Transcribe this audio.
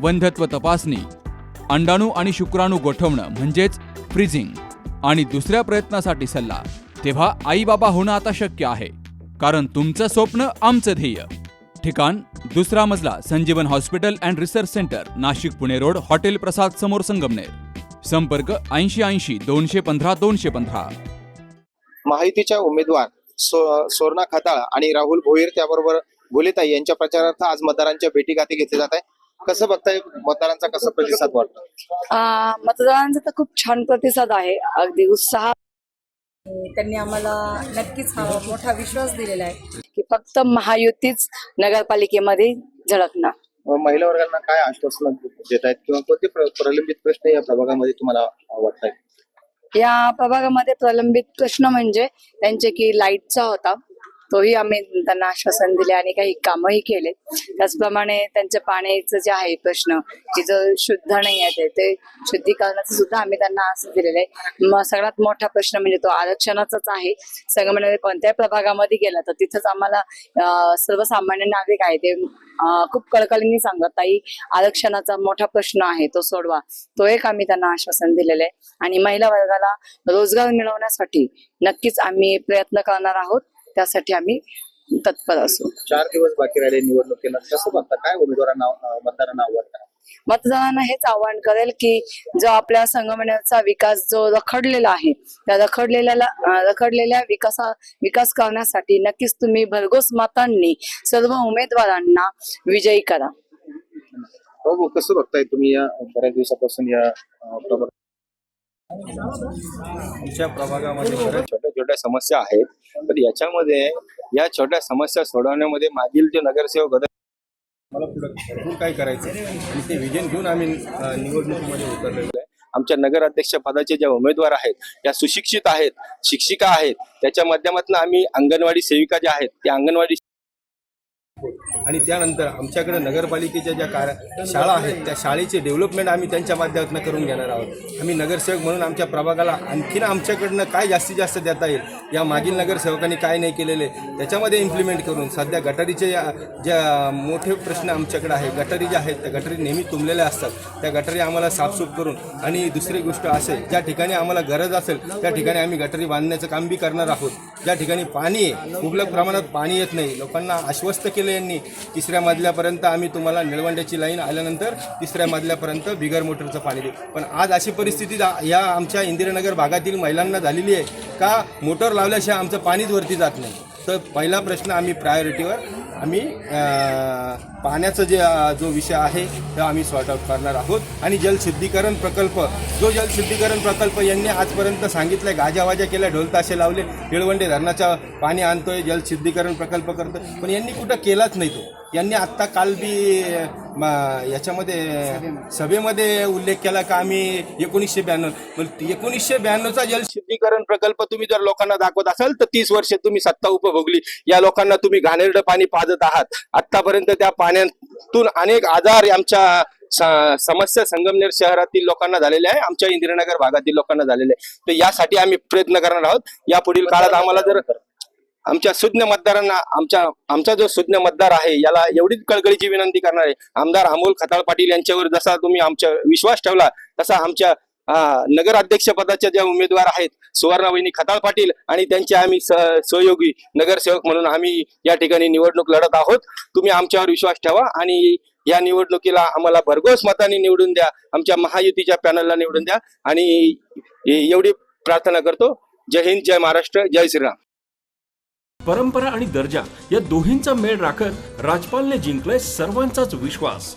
वंध्यत्व तपासणी अंडाणू आणि शुक्राणू गोठवणं म्हणजेच फ्रीजिंग आणि दुसऱ्या प्रयत्नासाठी सल्ला तेव्हा आई बाबा होणं आता शक्य आहे कारण तुमचं स्वप्न आमचं ध्येय. ठिकाण दुसरा मजला Sanjeevan hospital and research centre Nashik Pune road hotel Prasad समोर संगमनेर. संपर्क ऐंशी ऐंशी दोनशे पंधरा दोनशे पंधरा. माहितीच्या उमेदवार सो सोर्णा खताळ आणि राहुल भोईर त्याबरोबर भुलेताई यांच्या प्रचारार्थ आज मतदारांच्या भेटीगाठी घेतली जात आहे. कसं बघताय मतदारांचा कसा प्रतिसाद वाटतो? मतदारांचा तर खूप छान प्रतिसाद आहे. अगदी उत्साह. त्यांनी आम्हाला नक्कीच हा मोठा विश्वास दिलेला आहे. की फक्त महायुतीच नगरपालिकेमध्ये झळकणार. महिला वर्गांना काय आश्वासन देत आहेत किंवा कोणते प्र- प्रलंबित प्रश्न या प्रभागामध्ये तुम्हाला वाटतात या प्रभागामध्ये प्रलंबित प्रश्न म्हणजे त्यांचे की लाईटचा होता. तोही आम्ही त्यांना आश्वासन दिले आणि काही कामही केले त्याचप्रमाणे त्यांच्या पाण्याचं जे आहे प्रश्न की जो शुद्ध नाही आहे ते- ते शुद्धीकरणाचं सुद्धा आम्ही त्यांना असं दिलेलं आहे. मग सगळ्यात मोठा प्रश्न म्हणजे तो आरक्षणाचाच आहे. संगमनेर म्हणजे कोणत्याही प्रभागामध्ये गेला तर तिथंच आम्हाला सर्वसामान्य नागरिक आहे ते खूप कळकळीने सांगत ताई आरक्षणाचा मोठा प्रश्न आहे तो सोडवा. तो एक आम्ही त्यांना आश्वासन दिलेलं आहे. आणि महिला वर्गाला रोजगार मिळवण्यासाठी नक्कीच आम्ही प्रयत्न करणार आहोत. त्यासाठी आम्ही तत्पर असू. चार दिवस बाकी राहिले निवडणुकीला. कसं बघता? काय उमेदवारांना मतदारांना आवडतं मतदारांना हेच आवाहन करेल की जो आपल्या संगमनेरचा विकास जो रखडलेला आहे त्या रखडलेल्या रखडलेल्या विकासा विकास करण्यासाठी नक्कीच तुम्ही भरघोस मतांनी सर्व उमेदवारांना विजयी करा. हो हो, कसं बघताय तुम्ही या बऱ्याच दिवसापासून या आमच्या प्रभागामध्ये बऱ्याच छोट्या छोट्या समस्या आहेत. तर याच्यामध्ये या छोट्या समस्या सोडवण्यामध्ये मागील जे नगरसेवक गदर मला पुढं भरपूर काय करायचं? आणि ते विजन घेऊन आम्ही अ, निवडणुकीमध्ये उतरलेलो आहे. आमच्या नगर ज्या पदाचे उमेदवार आहेत त्या सुशिक्षित आहेत शिक्षिका आहेत त्याच्या माध्यमातून आम्ही अंगणवाडी सेविका ज्या आहेत त्या अंगणवाडी आणि त्यानंतर आमच्याकडे नगरपालिकेच्या ज्या कार शाळा आहेत त्या शाळेचे डेव्हलपमेंट आम्ही त्यांच्या माध्यमातून करून घेणार आहोत. आम्ही नगरसेवक म्हणून आमच्या प्रभागाला आणखीन आमच्याकडनं काय जास्तीत जास्त देता येईल या मागील नगरसेवकांनी काय नाही केलेले त्याच्यामध्ये इम्प्लिमेंट करून सध्या गटारीचे ज्या मोठे प्रश्न आमच्याकडे आहे गटारी ज्या आहेत त्या गटारी नेहमी तुंबलेल्या असतात. त्या गटारी आम्हाला साफसूफ करून आणि दुसरी गोष्ट असेल ज्या ठिकाणी आम्हाला गरज असेल त्या ठिकाणी आम्ही गटारी बांधण्याचं काम बी करणार आहोत. ज्या ठिकाणी पाणी आहे मुबलक प्रमाणात पाणी येत नाही लोकांना आश्वस्त केलं यांनी तिसऱ्या मजल्यापर्यंत आम्ही तुम्हाला निळवंड्याची लाईन आल्यानंतर तिसऱ्या मजल्यापर्यंत बिगर मोटरचं पाणी देऊ. पण आज अशी परिस्थिती या आमच्या इंदिरानगर भागातील महिलांना झालेली आहे का मोटर लावल्याशिवाय आमचं पाणीच वरती जात नाही? तर पहिला प्रश्न आम्ही प्रायोरिटीवर आम्ही पाण्याचं जे जो विषय आहे तो आम्ही सॉर्ट आउट करणार आहोत. आणि जलशुद्धीकरण प्रकल्प जो जलशुद्धीकरण प्रकल्प यांनी आजपर्यंत सांगितलं गाजावाजा केल्या ढोलताशे लावले पिळवंडे धरणाचं पाणी आणतोय जलशुद्धीकरण प्रकल्प करतोय. पण यांनी कुठं केलाच नाही तो. यांनी आत्ता काल बी याच्यामध्ये सभेमध्ये उल्लेख केला का आम्ही एकोणीसशे ब्याण्णव. पण एकोणीसशे ब्याण्णवचा जलशुद्धीकरण प्रकल्प तुम्ही जर लोकांना दाखवत असाल तर तीस वर्ष तुम्ही सत्ता उपभोगली. या लोकांना तुम्ही घाणेरडं पाणी पाजत आहात. आतापर्यंत त्या पाण्यातून अनेक आजार आमच्या स- समस्या संगमनेर शहरातील लोकांना झालेल्या आहे. आमच्या इंदिरानगर भागातील लोकांना झालेल्या आहे. तर यासाठी आम्ही प्रयत्न करणार आहोत. या पुढील काळात आम्हाला जर आमच्या सुज्ञ मतदारांना आमच्या आमचा जो सुज्ञ मतदार आहे याला एवढीच कळकळीची विनंती करणार आहे. आमदार अमोल खताळ पाटील यांच्यावर जसा तुम्ही आमच्या विश्वास ठेवला तसा आमच्या नगर अध्यक्ष पदाच्या ज्या उमेदवार आहेत सुवर्णावहिनी खताळ पाटील आणि त्यांचे आम्ही सह- सहयोगी नगरसेवक म्हणून आम्ही या ठिकाणी निवडणूक लढत आहोत. तुम्ही आमच्यावर विश्वास ठेवा आणि या निवडणुकीला आम्हाला भरघोस मताने निवडून द्या आमच्या महायुतीच्या पॅनलला निवडून द्या आणि एवढी प्रार्थना करतो. जय हिंद जय महाराष्ट्र जय श्रीराम. परंपरा आणि दर्जा या दोहींचा मेळ राखत राजपालने जिंकलाय सर्वांचाच विश्वास.